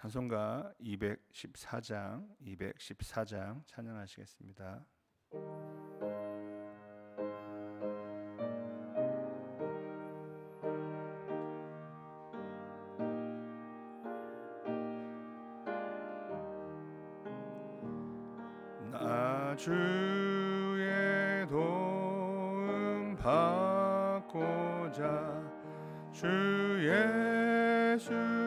찬송가 214장 214장 찬양하시겠습니다. 나 주의 도움 받고자 주 예수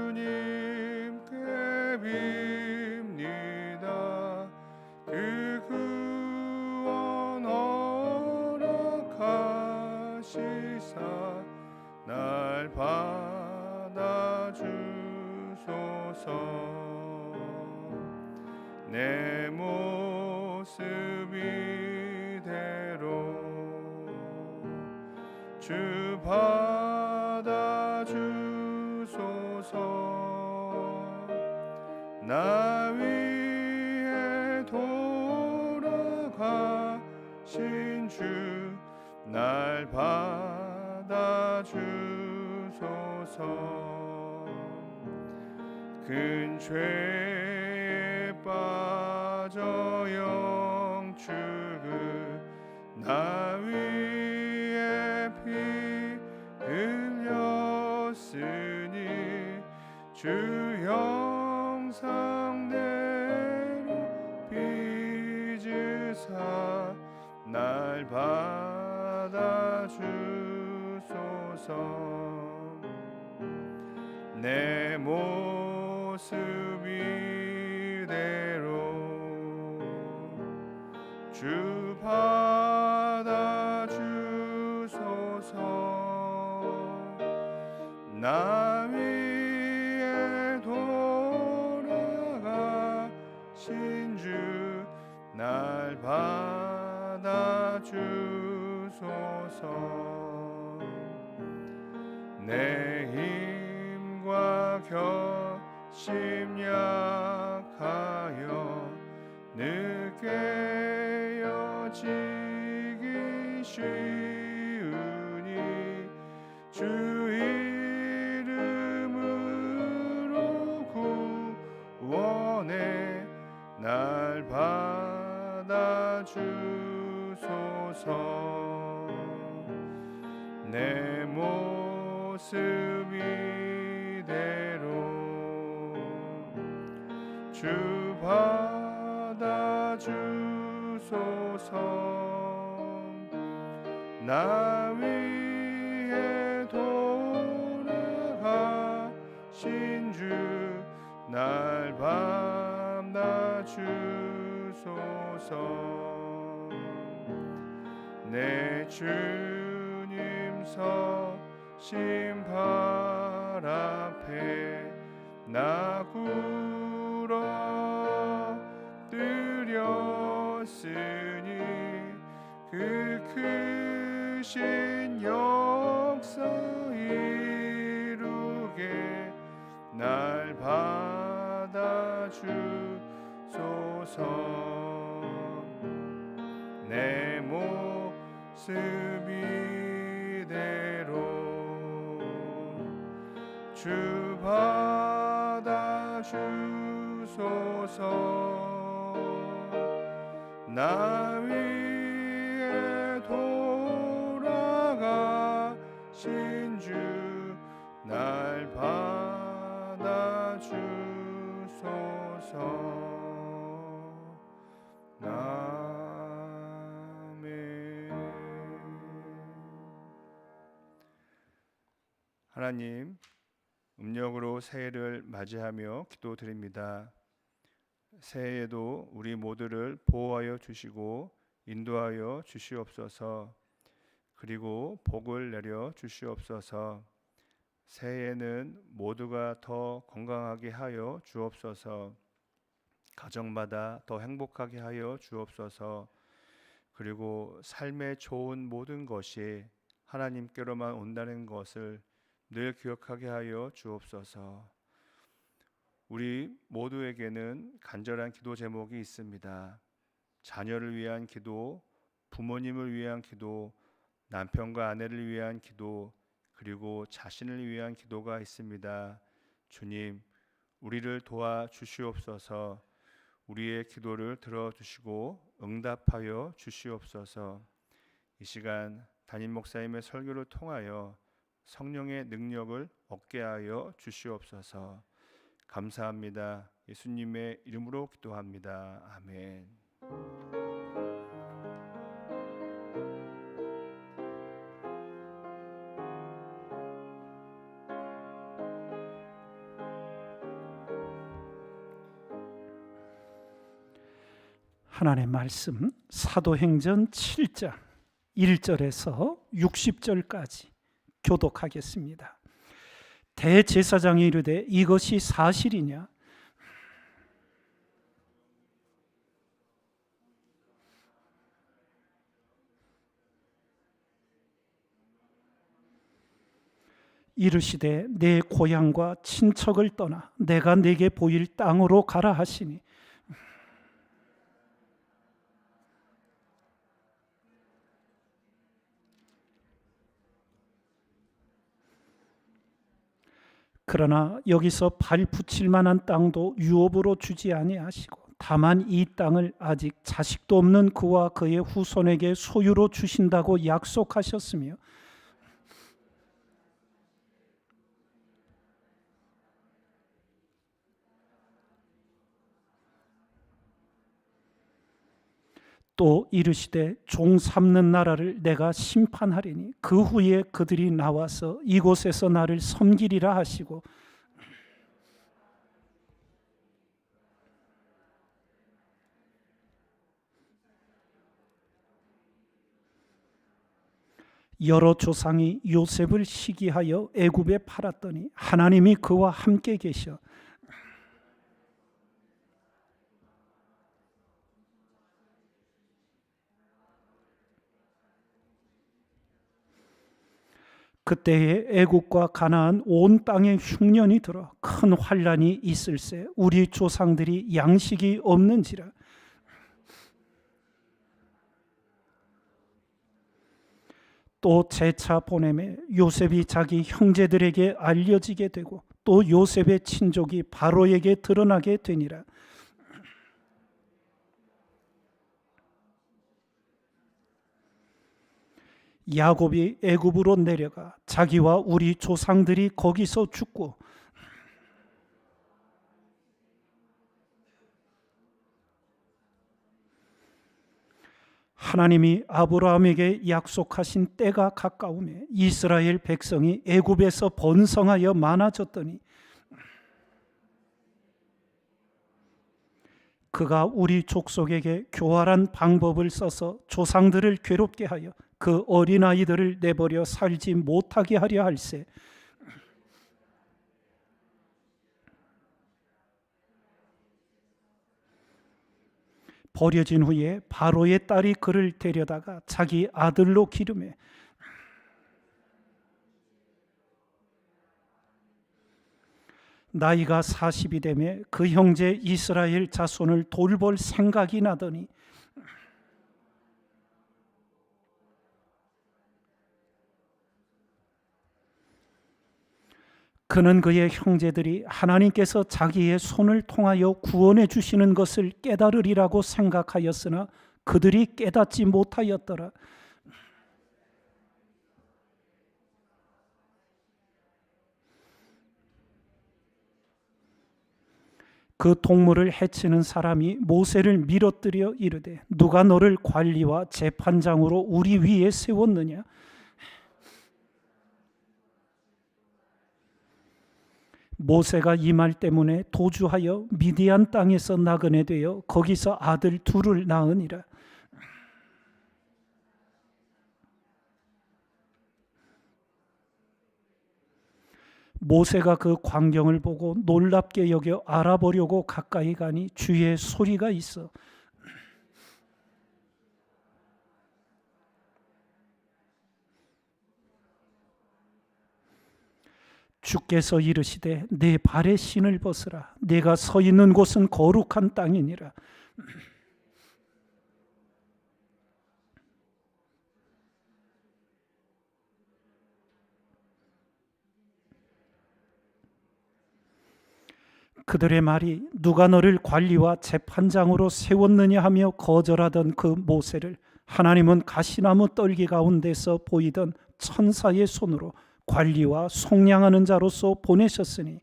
돌아가신 주 날 받아주소서. 큰 죄에 빠져 영축을 나 위에 피 흘렸으니 주 형상대로 빚으사 날 받아주소서. 내 모습 이대로 주 받아주소서. 나 나 위에 돌아가신 주날 받아주소서. 내 주님 서신 발 앞에 나 굴어 드렸으니 그 크신 역사 이루게 날 받아주소서. 내 모습 이대로 주 받아주소서. 나 돌아가신 주날 받아 주소서 아멘 하나님 음력으로 새해를 맞이하며 기도드립니다. 새해에도 우리 모두를 보호하여 주시고 인도하여 주시옵소서. 그리고 복을 내려 주시옵소서. 새해에는 모두가 더 건강하게 하여 주옵소서. 가정마다 더 행복하게 하여 주옵소서. 그리고 삶에 좋은 모든 것이 하나님께로만 온다는 것을 늘 기억하게 하여 주옵소서. 우리 모두에게는 간절한 기도 제목이 있습니다. 자녀를 위한 기도, 부모님을 위한 기도, 남편과 아내를 위한 기도, 그리고 자신을 위한 기도가 있습니다. 주님, 우리를 도와 주시옵소서. 우리의 기도를 들어 주시고 응답하여 주시옵소서. 이 시간 담임 목사님의 설교를 통하여 성령의 능력을 얻게 하여 주시옵소서. 감사합니다. 예수님의 이름으로 기도합니다. 아멘. 하나님의 말씀 사도행전 7장 1절에서 60절까지 교독하겠습니다. 대제사장이 이르되 이것이 사실이냐 이르시되 내 고향과 친척을 떠나 내가 내게 보일 땅으로 가라 하시니 그러나 여기서 발 붙일 만한 땅도 유업으로 주지 아니하시고 다만 이 땅을 아직 자식도 없는 그와 그의 후손에게 소유로 주신다고 약속하셨으며 또 이르시되 종 삼는 나라를 내가 심판하리니 그 후에 그들이 나와서 이곳에서 나를 섬기리라 하시고. 여러 조상이 요셉을 시기하여 애굽에 팔았더니 하나님이 그와 함께 계셔 그때에 애국과 가나안 온 땅에 흉년이 들어 큰 환란이 있을세 우리 조상들이 양식이 없는지라. 또 재차 보내매 요셉이 자기 형제들에게 알려지게 되고 또 요셉의 친족이 바로에게 드러나게 되니라 야곱이 애굽으로 내려가 자기와 우리 조상들이 거기서 죽고 하나님이 아브라함에게 약속하신 때가 가까우매 이스라엘 백성이 애굽에서 번성하여 많아졌더니 그가 우리 족속에게 교활한 방법을 써서 조상들을 괴롭게 하여 그 어린아이들을 내버려 살지 못하게 하려 할세. 버려진 후에 바로의 딸이 그를 데려다가 자기 아들로 기름해 나이가 40이 되매 그 형제 이스라엘 자손을 돌볼 생각이 나더니 그는 그의 형제들이 하나님께서 자기의 손을 통하여 구원해 주시는 것을 깨달으리라고 생각하였으나 그들이 깨닫지 못하였더라. 그 동물을 해치는 사람이 모세를 밀어뜨려 이르되 누가 너를 관리와 재판장으로 우리 위에 세웠느냐 모세가 이 말 때문에 도주하여 미디안 땅에서 나그네 되어 거기서 아들 둘을 낳으니라. 모세가 그 광경을 보고 놀랍게 여겨 알아보려고 가까이 가니 주의 소리가 있어 주께서 이르시되 내 발의 신을 벗으라. 내가 서 있는 곳은 거룩한 땅이니라. 그들의 말이 누가 너를 관리와 재판장으로 세웠느냐 하며 거절하던 그 모세를 하나님은 가시나무 떨기 가운데서 보이던 천사의 손으로 관리와 속량하는 자로서 보내셨으니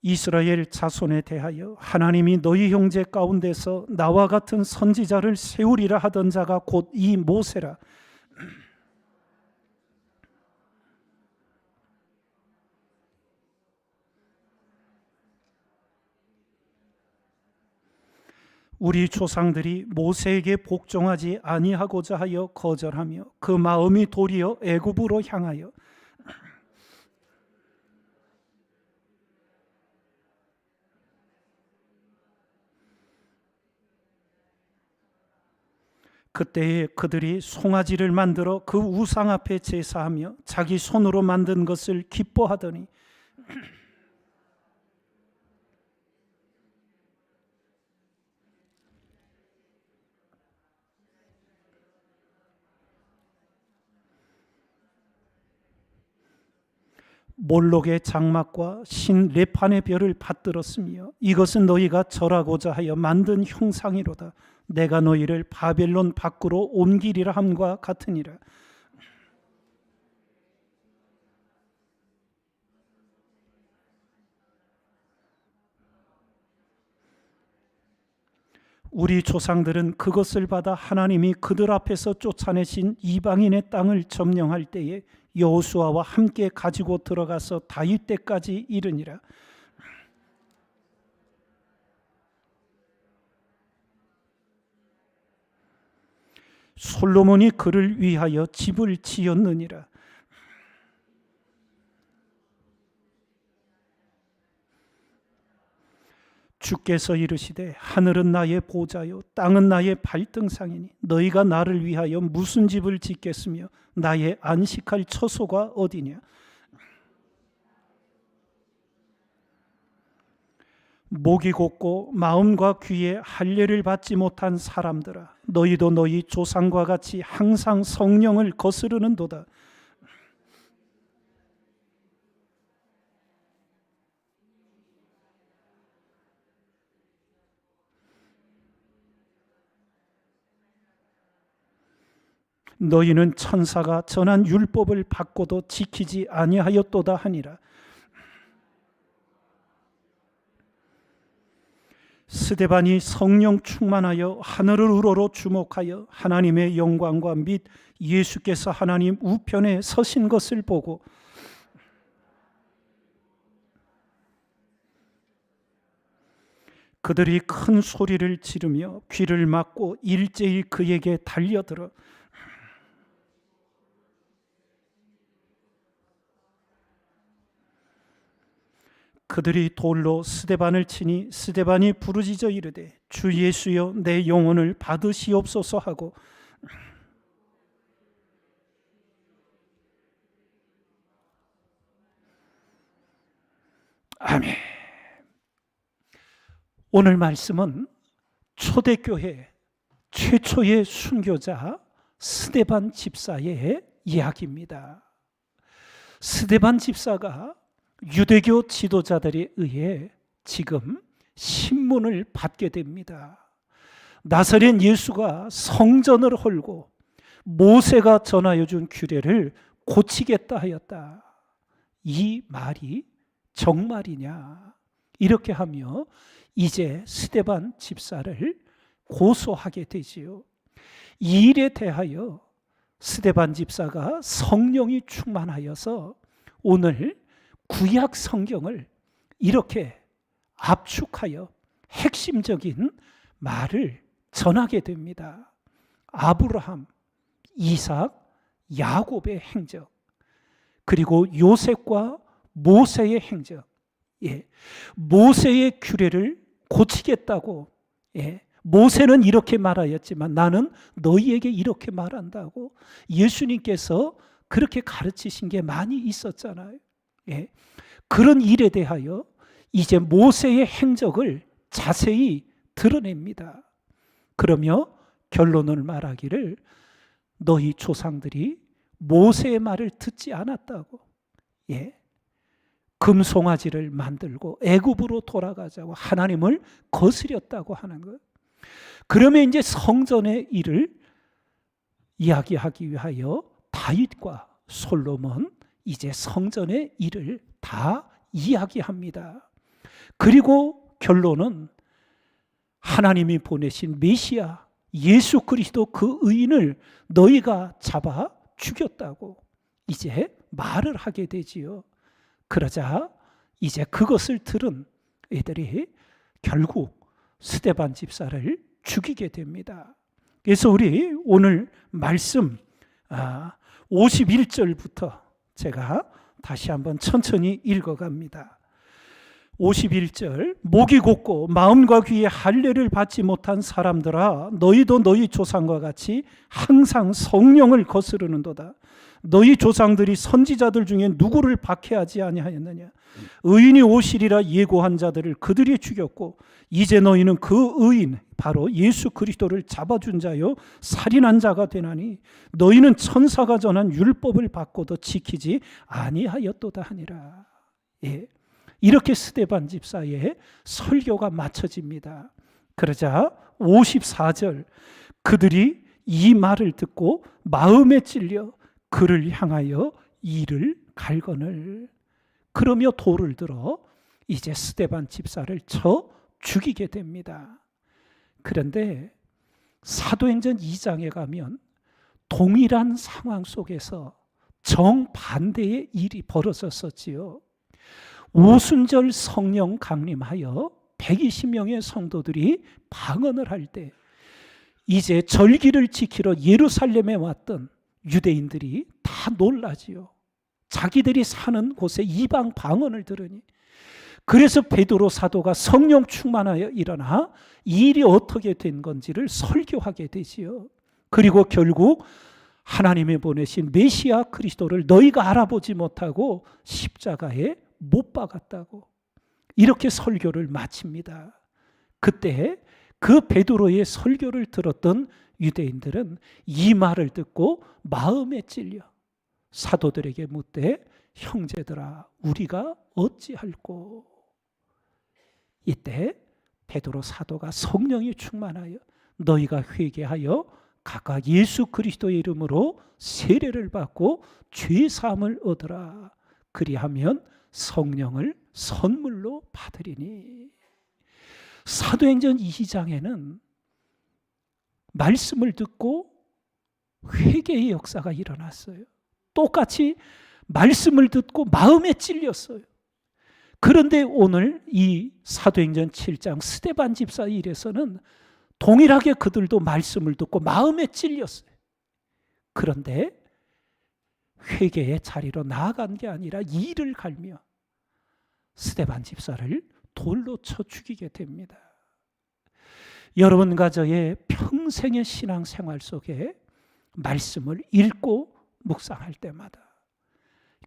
이스라엘 자손에 대하여 하나님이 너희 형제 가운데서 나와 같은 선지자를 세우리라 하던 자가 곧 이 모세라. 우리 조상들이 모세에게 복종하지 아니하고자 하여 거절하며 그 마음이 도리어 애굽으로 향하여 그때에 그들이 송아지를 만들어 그 우상 앞에 제사하며 자기 손으로 만든 것을 기뻐하더니 몰록의 장막과 신 레판의 별을 받들었으며 이것은 너희가 절하고자 하여 만든 형상이로다. 내가 너희를 바벨론 밖으로 옮기리라 함과 같으니라. 우리 조상들은 그것을 받아 하나님이 그들 앞에서 쫓아내신 이방인의 땅을 점령할 때에 여호수아와 함께 가지고 들어가서 다윗 때까지 이르니라. 솔로몬이 그를 위하여 집을 지었느니라. 주께서 이르시되 하늘은 나의 보좌요 땅은 나의 발등상이니 너희가 나를 위하여 무슨 집을 짓겠으며 나의 안식할 처소가 어디냐? 목이 곧고 마음과 귀에 할례를 받지 못한 사람들아 너희도 너희 조상과 같이 항상 성령을 거스르는도다 너희는 천사가 전한 율법을 받고도 지키지 아니하였도다 하니라. 스데반이 성령 충만하여 하늘을 우러러 주목하여 하나님의 영광과 및 예수께서 하나님 우편에 서신 것을 보고 그들이 큰 소리를 지르며 귀를 막고 일제히 그에게 달려들어 그들이 돌로 스데반을 치니 스데반이 부르짖어 이르되 주 예수여 내 영혼을 받으시옵소서 하고 아멘. 오늘 말씀은 초대교회 최초의 순교자 스데반 집사의 이야기입니다. 스데반 집사가 유대교 지도자들에 의해 지금 신문을 받게 됩니다. 나사렛 예수가 성전을 헐고 모세가 전하여 준 규례를 고치겠다 하였다. 이 말이 정말이냐? 이렇게 하며 이제 스데반 집사를 고소하게 되지요. 이 일에 대하여 스데반 집사가 성령이 충만하여서 오늘 구약 성경을 이렇게 압축하여 핵심적인 말을 전하게 됩니다. 아브라함, 이삭, 야곱의 행적, 그리고 요셉과 모세의 행적, 예, 모세의 규례를 고치겠다고, 예, 모세는 이렇게 말하였지만 나는 너희에게 이렇게 말한다고 예수님께서 그렇게 가르치신 게 많이 있었잖아요. 예, 그런 일에 대하여 이제 모세의 행적을 자세히 드러냅니다. 그러며 결론을 말하기를 너희 조상들이 모세의 말을 듣지 않았다고. 예. 금송아지를 만들고 애굽으로 돌아가자고 하나님을 거스렸다고 하는 것. 그러면 이제 성전의 일을 이야기하기 위하여 다윗과 솔로몬 이제 성전의 일을 다 이야기합니다. 그리고 결론은 하나님이 보내신 메시아 예수 그리스도 그 의인을 너희가 잡아 죽였다고 이제 말을 하게 되지요. 그러자 이제 그것을 들은 애들이 결국 스데반 집사를 죽이게 됩니다. 그래서 우리 오늘 말씀 아, 51절부터 제가 다시 한번 천천히 읽어갑니다. 51절 목이 곧고 마음과 귀에 할례를 받지 못한 사람들아 너희도 너희 조상과 같이 항상 성령을 거스르는도다 너희 조상들이 선지자들 중에 누구를 박해하지 아니하였느냐 의인이 오시리라 예고한 자들을 그들이 죽였고 이제 너희는 그 의인 바로 예수 그리스도를 잡아준 자요 살인한 자가 되나니 너희는 천사가 전한 율법을 받고도 지키지 아니하였도다 하니라 예. 이렇게 스데반 집사의 설교가 마쳐집니다. 그러자 54절 그들이 이 말을 듣고 마음에 찔려 그를 향하여 이를 갈거늘 그러며 돌을 들어 이제 스데반 집사를 쳐 죽이게 됩니다. 그런데 사도행전 2장에 가면 동일한 상황 속에서 정반대의 일이 벌어졌었지요. 오순절 성령 강림하여 120명의 성도들이 방언을 할 때 이제 절기를 지키러 예루살렘에 왔던 유대인들이 다 놀라지요. 자기들이 사는 곳에 이방 방언을 들으니 그래서 베드로 사도가 성령 충만하여 일어나 이 일이 어떻게 된 건지를 설교하게 되지요. 그리고 결국 하나님이 보내신 메시아 그리스도를 너희가 알아보지 못하고 십자가에 못 박았다고 이렇게 설교를 마칩니다. 그때 그 베드로의 설교를 들었던 유대인들은 이 말을 듣고 마음에 찔려 사도들에게 묻되 형제들아 우리가 어찌할꼬? 이때 베드로 사도가 성령이 충만하여 너희가 회개하여 각각 예수 그리스도의 이름으로 세례를 받고 죄 사함을 얻으라. 그리하면 성령을 선물로 받으리니. 사도행전 2장에는 말씀을 듣고 회개의 역사가 일어났어요. 똑같이 말씀을 듣고 마음에 찔렸어요. 그런데 오늘 이 사도행전 7장 스데반 집사 일에서는 동일하게 그들도 말씀을 듣고 마음에 찔렸어요. 그런데 회개의 자리로 나아간 게 아니라 이를 갈며 스데반 집사를 돌로 쳐 죽이게 됩니다. 여러분과 저의 평생의 신앙 생활 속에 말씀을 읽고 묵상할 때마다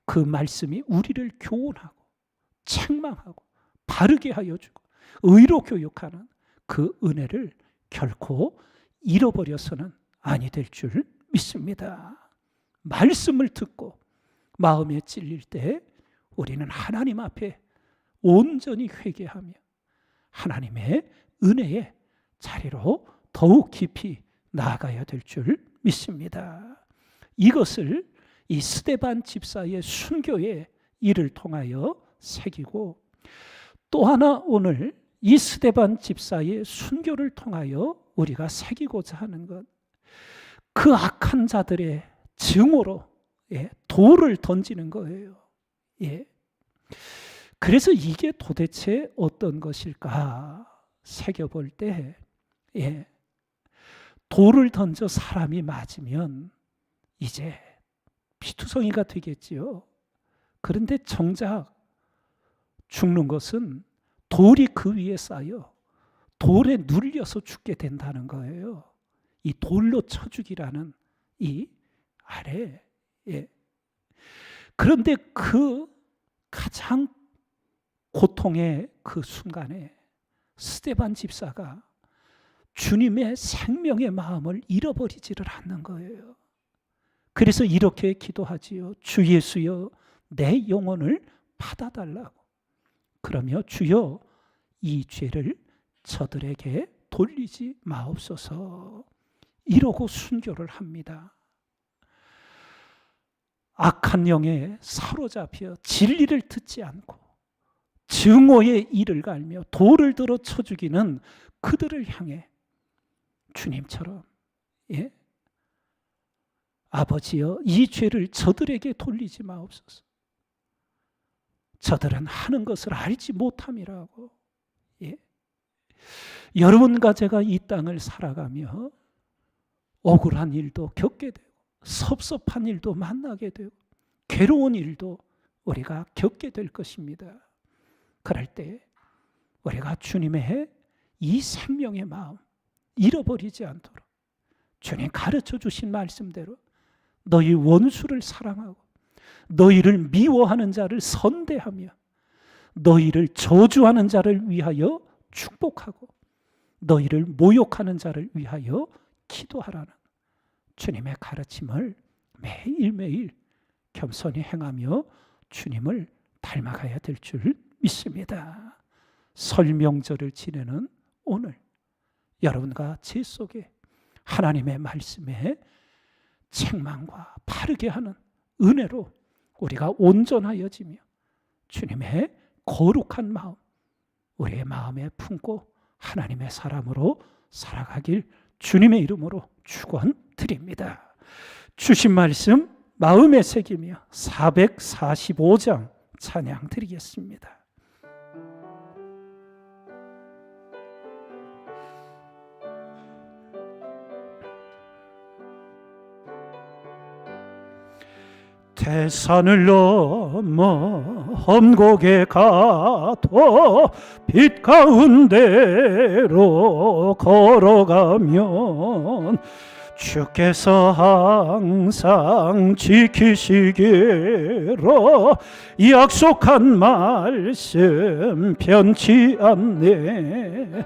그 말씀이 우리를 교훈하고 책망하고 바르게 하여 주고 의로 교육하는 그 은혜를 결코 잃어버려서는 아니 될 줄 믿습니다. 말씀을 듣고 마음에 찔릴 때 우리는 하나님 앞에 온전히 회개하며 하나님의 은혜의 자리로 더욱 깊이 나아가야 될 줄 믿습니다. 이것을 이 스데반 집사의 순교의 일을 통하여 새기고 또 하나 오늘 이 스데반 집사의 순교를 통하여 우리가 새기고자 하는 것 그 악한 자들의 증오로 예, 돌을 던지는 거예요. 예. 그래서 이게 도대체 어떤 것일까 새겨볼 때 예, 돌을 던져 사람이 맞으면 이제 피투성이가 되겠지요. 그런데 정작 죽는 것은 돌이 그 위에 쌓여 돌에 눌려서 죽게 된다는 거예요. 이 돌로 쳐 죽이라는 이 아래. 예. 그런데 그 가장 고통의 그 순간에 스테반 집사가 주님의 생명의 마음을 잃어버리지를 않는 거예요. 그래서 이렇게 기도하지요. 주 예수여 내 영혼을 받아달라고. 그러며 주여 이 죄를 저들에게 돌리지 마옵소서. 이러고 순교를 합니다. 악한 영에 사로잡혀 진리를 듣지 않고 증오의 이를 갈며 돌을 들어 쳐 죽이는 그들을 향해 주님처럼 예? 아버지여 이 죄를 저들에게 돌리지 마옵소서. 저들은 하는 것을 알지 못함이라고. 예? 여러분과 제가 이 땅을 살아가며 억울한 일도 겪게 되고 섭섭한 일도 만나게 되고 괴로운 일도 우리가 겪게 될 것입니다. 그럴 때 우리가 주님의 이 생명의 마음 잃어버리지 않도록 주님 가르쳐 주신 말씀대로 너희 원수를 사랑하고 너희를 미워하는 자를 선대하며 너희를 저주하는 자를 위하여 축복하고 너희를 모욕하는 자를 위하여 기도하라는 주님의 가르침을 매일매일 겸손히 행하며 주님을 닮아가야 될 줄 믿습니다. 설명절을 지내는 오늘 여러분과 제 속에 하나님의 말씀에 책망과 바르게 하는 은혜로 우리가 온전하여지며 주님의 거룩한 마음 우리의 마음에 품고 하나님의 사람으로 살아가길 주님의 이름으로 축원드립니다. 주신 말씀 마음에 새기며 445장 찬양 드리겠습니다. 태산을 넘어 험곡에 가도 빛 가운데로 걸어가면 주께서 항상 지키시기로 약속한 말씀 변치 않네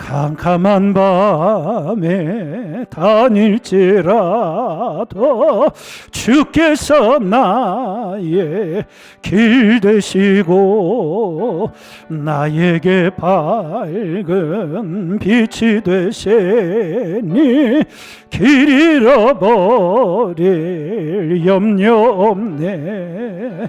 캄캄한 밤에 다닐지라도 주께서 나의 길 되시고 나에게 밝은 빛이 되시니 길 잃어버릴 염려 없네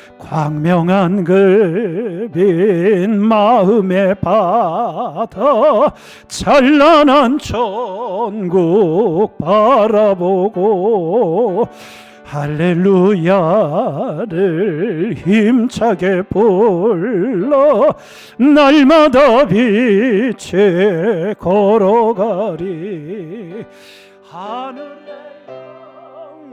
광명한 그빛 마음의 바다 찬란한 천국 바라보고 할렐루야를 힘차게 불러 날마다 빛에 걸어가리. 하늘의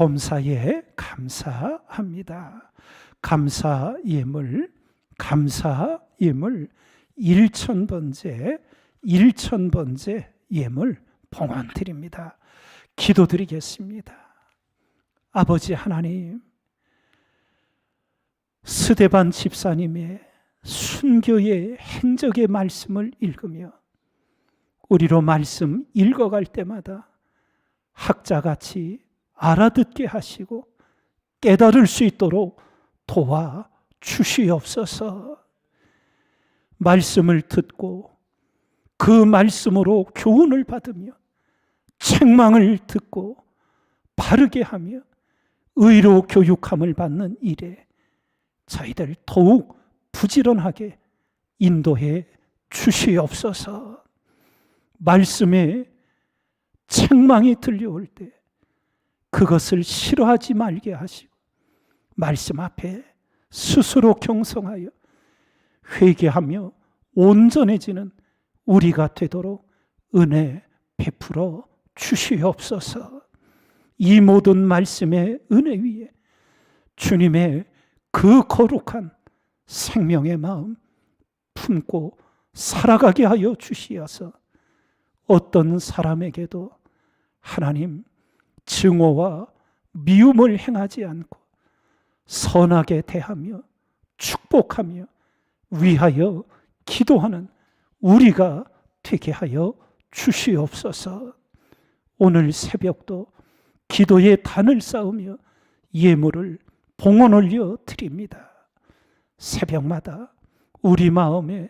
범사에 감사합니다. 감사 예물, 감사 예물, 일천 번째, 일천 번째 예물 봉헌 드립니다. 기도 드리겠습니다. 아버지 하나님, 스데반 집사님의 순교의 행적의 말씀을 읽으며 우리로 말씀 읽어갈 때마다 학자같이 알아듣게 하시고 깨달을 수 있도록 도와 주시옵소서. 말씀을 듣고 그 말씀으로 교훈을 받으며 책망을 듣고 바르게 하며 의로 교육함을 받는 일에 저희들 더욱 부지런하게 인도해 주시옵소서. 말씀에 책망이 들려올 때 그것을 싫어하지 말게 하시고 말씀 앞에 스스로 경성하여 회개하며 온전해지는 우리가 되도록 은혜 베풀어 주시옵소서. 이 모든 말씀의 은혜 위에 주님의 그 거룩한 생명의 마음 품고 살아가게 하여 주시어서 어떤 사람에게도 하나님 증오와 미움을 행하지 않고 선하게 대하며 축복하며 위하여 기도하는 우리가 되게 하여 주시옵소서. 오늘 새벽도 기도의 단을 쌓으며 예물을 봉헌 올려 드립니다. 새벽마다 우리 마음에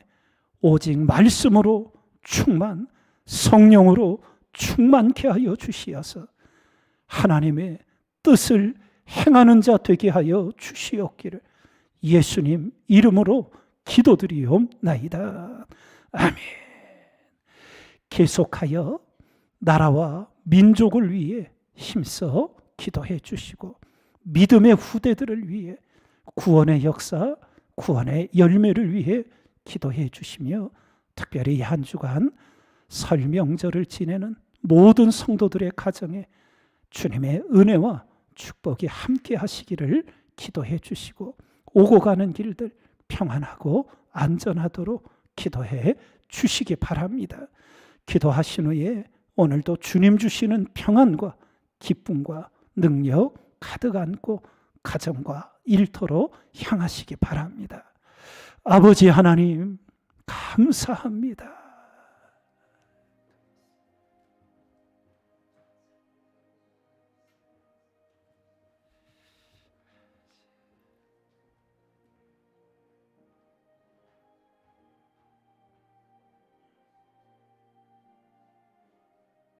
오직 말씀으로 충만, 성령으로 충만케 하여 주시어서 하나님의 뜻을 행하는 자 되게 하여 주시옵기를 예수님 이름으로 기도드리옵나이다. 아멘. 계속하여 나라와 민족을 위해 힘써 기도해 주시고 믿음의 후대들을 위해 구원의 역사, 구원의 열매를 위해 기도해 주시며 특별히 한 주간 설명절을 지내는 모든 성도들의 가정에 주님의 은혜와 축복이 함께 하시기를 기도해 주시고 오고 가는 길들 평안하고 안전하도록 기도해 주시기 바랍니다. 기도하신 후에 오늘도 주님 주시는 평안과 기쁨과 능력 가득 안고 가정과 일터로 향하시기 바랍니다. 아버지 하나님 감사합니다.